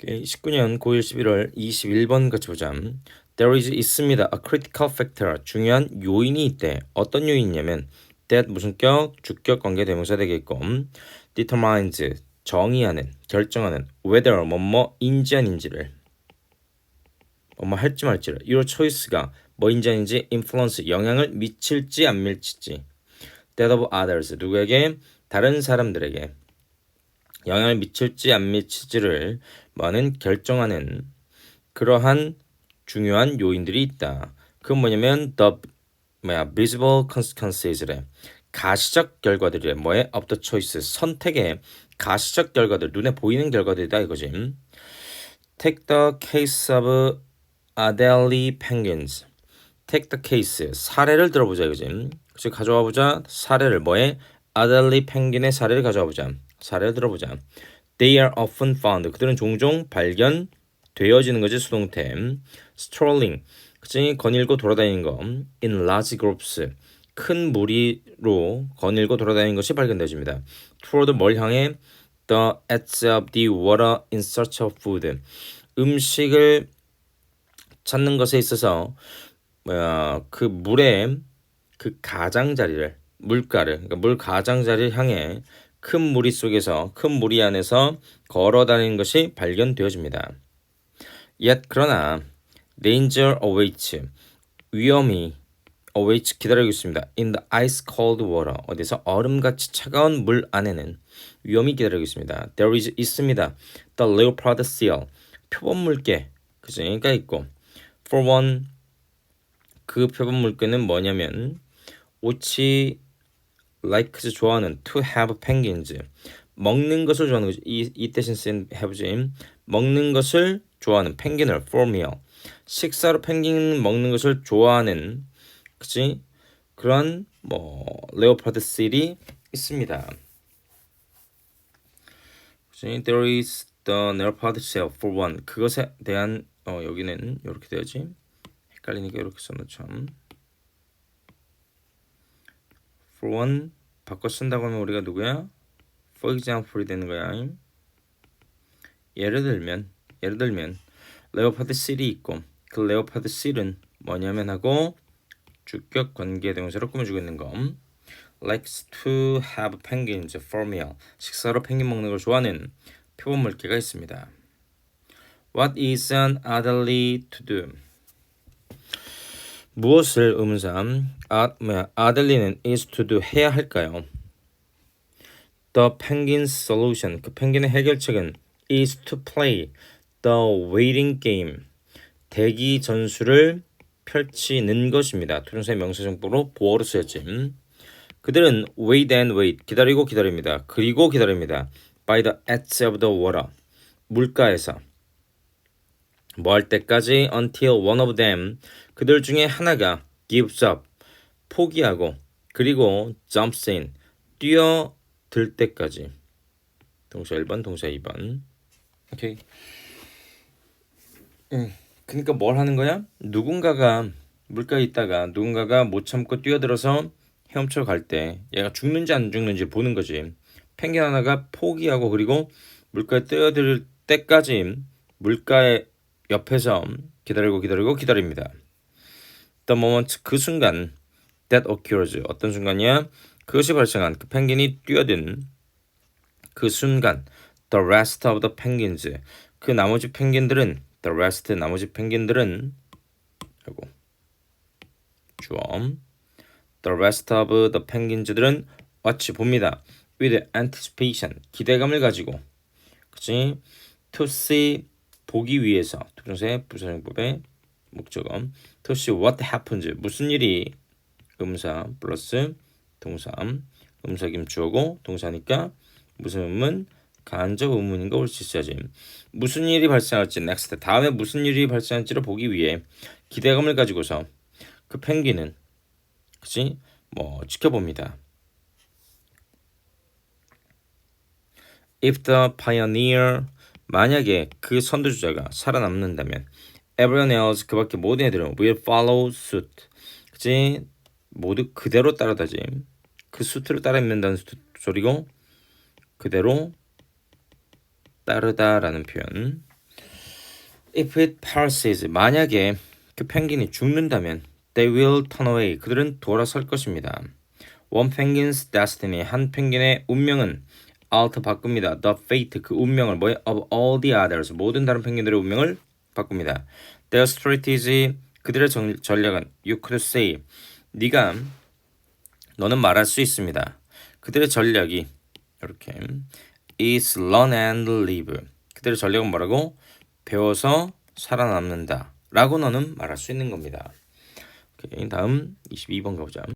오케이, 19년 9일 11월 21번 같이 보자. There is 있습니다. A critical factor. 중요한 요인이 있대. 어떤 요인이냐면 that 무슨격, 주격, 관계 대명사 되겠고 determines 정의하는, 결정하는 whether 뭐뭐인지 아닌지를 뭐뭐 할지 말지를 your choice가 뭐인지 아닌지 influence 영향을 미칠지 안 미칠지 that of others 누구에게 다른 사람들에게 영향을 미칠지 안 미칠지를 뭐는 결정하는 그러한 중요한 요인들이 있다. 그건 뭐냐면 the 뭐야 visible consequences래 가시적 결과들이래 뭐에 of the choice 선택의 가시적 결과들 눈에 보이는 결과들이다 이거지. Take the case of Adelie penguins. Take the case 사례를 들어보자 이거지. 그치 가져와 보자 사례를 뭐에 아델리 펭귄의 사례를 가져와 보자. 사례를 들어보자. They are often found. 그들은 종종 발견되어지는 거지 수동태. Strolling. 그치 거닐고 돌아다니는 거. In large groups. 큰 무리로 거닐고 돌아다니는 것이 발견되어집니다. Toward 뭘 향해? The edge of the water in search of food. 음식을 찾는 것에 있어서 뭐야 그 물의 그 가장자리를 물가를 그러니까 물 가장자리를 향해 큰 무리 속에서 큰 무리 안에서 걸어 다니는 것이 발견되어집니다. Yet 그러나 danger awaits 위험이 awaits 기다리고 있습니다. In the ice cold water 어디서 얼음같이 차가운 물 안에는 위험이 기다리고 있습니다. There is 있습니다. The leopard seal 표범 물개 그중가 있고 for one 그 표본 물개는 뭐냐면 오치 likes 좋아하는 to have penguins 먹는 것을 좋아하는. 이, 이 대신 쓴 have지 먹는 것을 좋아하는 펭귄을 for meal 식사로 펭귄 먹는 것을 좋아하는 그치 그런 뭐 레오파드 실이 있습니다. 그치 there is the leopard seal for one 그것에 대한 어 여기는 이렇게 되어지 헷갈리니까 이렇게 써놓죠. For one 바꿔 쓴다고 하면 우리가 누구야? For example이 되는 거야. 예를 들면 예를 들면 레오파드 실이 있고 그 레오파드 실은 뭐냐면 하고 주격 관계 대명사로 꾸며주고 있는 거. likes to have penguins for meal. 식사로 펭귄 먹는 걸 좋아하는 표본 물개가 있습니다. What is an elderly to do? 무엇을 의문사 아 뭐야 아들리는 is to do 해야 할까요? The penguin's solution 그 펭귄의 해결책은 is to play the waiting game 대기 전술을 펼치는 것입니다. 투정사의 명사정보로 보어로 쓰였지. 그들은 wait and wait 기다리고 기다립니다. 그리고 기다립니다. by the edge of the water 물가에서 뭐 할 때까지 until one of them 그들 중에 하나가 gives up 포기하고 그리고 jumps in 뛰어들 때까지. 동사 1번 동사 2번. 오케이. 음, 그러니까 뭘 하는 거야? 누군가가 물가에 있다가 누군가가 못 참고 뛰어들어서 헤엄쳐 갈 때 얘가 죽는지 안 죽는지 보는 거지. 펭귄 하나가 포기하고 그리고 물가에 뛰어들 때까지 물가에 옆에서 기다리고 기다리고 기다립니다. The moment 그 순간 that occurs 어떤 순간이야? 그것이 발생한 그 펭귄이 뛰어든 그 순간 the rest of the penguins 그 나머지 펭귄들은 the rest 나머지 펭귄들은 하고 주엄 the rest of the penguins들은 watch 봅니다. with anticipation 기대감을 가지고 그치 to see 보기 위해서 투정사의 부사용법의 목적어 see what happens 무슨 일이? 음사 플러스 동사 음사 김 주어고 동사니까 무슨 의문 간접 의문인가 올 수 있어야지. 무슨 일이 발생할지 next 다음에 무슨 일이 발생할지를 보기 위해 기대감을 가지고서 그 펭귄은 그치? 뭐 지켜봅니다. If the pioneer 만약에 그 선두주자가 살아남는다면 everyone else 그밖에 모든 애들은 will follow suit. 그치? 모두 그대로 따라다지. 그 수트를 따라 입는다는 소리고 그대로 따르다라는 표현. If it perishes, 만약에 그 펭귄이 죽는다면 they will turn away. 그들은 돌아설 것입니다. One penguin's destiny. 한 펭귄의 운명은 alter 바꿉니다. The fate. 그 운명을 뭐에 of all the others. 모든 다른 펭귄들의 운명을 바꿉니다. Their strategy. 그들의 정, 전략은 you could say. 네가 너는 말할 수 있습니다. 그들의 전략이 이렇게 is learn and live. 그들의 전략은 뭐라고? 배워서 살아남는다. 라고 너는 말할 수 있는 겁니다. 오케이, 다음 22번 가보자.